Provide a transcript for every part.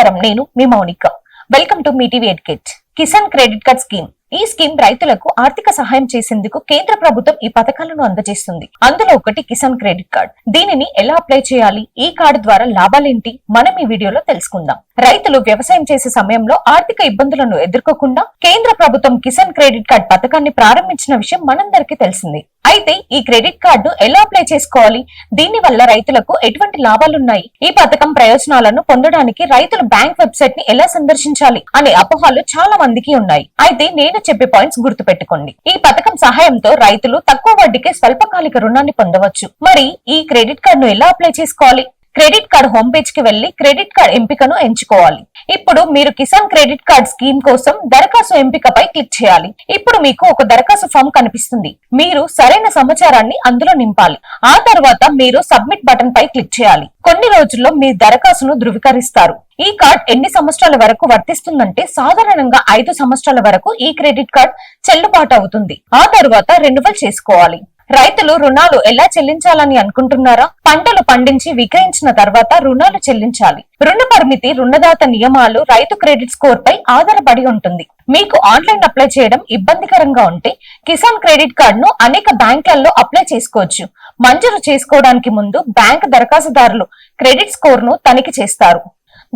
నమస్కారం నేను మీ Mounika. Welcome to me TV educate Kisan credit card scheme ఈ స్కీమ్ రైతులకు ఆర్థిక సహాయం చేసేందుకు కేంద్ర ప్రభుత్వం ఈ పథకాలను అందజేస్తుంది. అందులో ఒకటి కిసాన్ క్రెడిట్ కార్డ్. దీనిని ఎలా అప్లై చేయాలి? ఈ కార్డు ద్వారా లాభాలేంటి? మనం ఈ వీడియోలో తెలుసుకుందాం. రైతులు వ్యవసాయం చేసే సమయంలో ఆర్థిక ఇబ్బందులను ఎదుర్కోకుండా కేంద్ర ప్రభుత్వం కిసాన్ క్రెడిట్ కార్డ్ పథకాన్ని ప్రారంభించిన విషయం మనందరికీ తెలిసింది. అయితే ఈ క్రెడిట్ కార్డు ఎలా అప్లై చేసుకోవాలి? దీని వల్ల రైతులకు ఎటువంటి లాభాలున్నాయి? ఈ పథకం ప్రయోజనాలను పొందడానికి రైతులు బ్యాంక్ వెబ్సైట్ని ఎలా సందర్శించాలి? అనే అపోహలు చాలా మందికి ఉన్నాయి. అయితే నేను చెప్పే పాయింట్స్ గుర్తుపెట్టుకోండి. ఈ పథకం సహాయంతో రైతులు తక్కువ వడ్డీకే స్వల్పకాలిక రుణాన్ని పొందవచ్చు. మరి ఈ క్రెడిట్ కార్డును ఎలా అప్లై చేసుకోవాలి? క్రెడిట్ కార్డ్ హోమ్ పేజ్కి వెళ్ళి క్రెడిట్ కార్డ్ ఎంపికను ఎంచుకోవాలి. ఇప్పుడు మీరు కిసాన్ క్రెడిట్ కార్డ్ స్కీమ్ కోసం దరఖాస్తు ఎంపికపై క్లిక్ చేయాలి. ఇప్పుడు మీకు ఒక దరఖాస్తు ఫామ్ కనిపిస్తుంది. మీరు సరైన సమాచారాన్ని అందులో నింపాలి. ఆ తర్వాత మీరు సబ్మిట్ బటన్ పై క్లిక్ చేయాలి. కొన్ని రోజుల్లో మీ దరఖాస్తును ధృవీకరిస్తారు. ఈ కార్డ్ ఎన్ని సంవత్సరాల వరకు వర్తిస్తుందంటే సాధారణంగా ఐదు సంవత్సరాల వరకు ఈ క్రెడిట్ కార్డ్ చెల్లుబాటు అవుతుంది. ఆ తర్వాత రెన్యువల్ చేసుకోవాలి. రైతులు రుణాలు ఎలా చెల్లించాలని అనుకుంటున్నారా? పంటలు పండించి విక్రయించిన తర్వాత రుణాలు చెల్లించాలి. రుణ పరిమితి రుణదాత నియమాలు రైతు క్రెడిట్ స్కోర్ పై ఆధారపడి ఉంటుంది. మీకు ఆన్లైన్ అప్లై చేయడం ఇబ్బందికరంగా ఉంటే కిసాన్ క్రెడిట్ కార్డ్ను అనేక బ్యాంకులలో అప్లై చేసుకోవచ్చు. మంజూరు చేసుకోవడానికి ముందు బ్యాంక్ దరఖాస్తుదారులు క్రెడిట్ స్కోర్ను తనిఖీ చేస్తారు.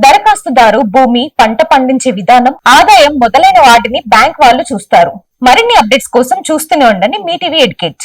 దరఖాస్తుదారు భూమి పంట పండించే విధానం ఆదాయం మొదలైన వాటిని బ్యాంక్ వాళ్ళు చూస్తారు. మరిన్ని అప్డేట్స్ కోసం చూస్తూనే ఉండండి మీ TV educate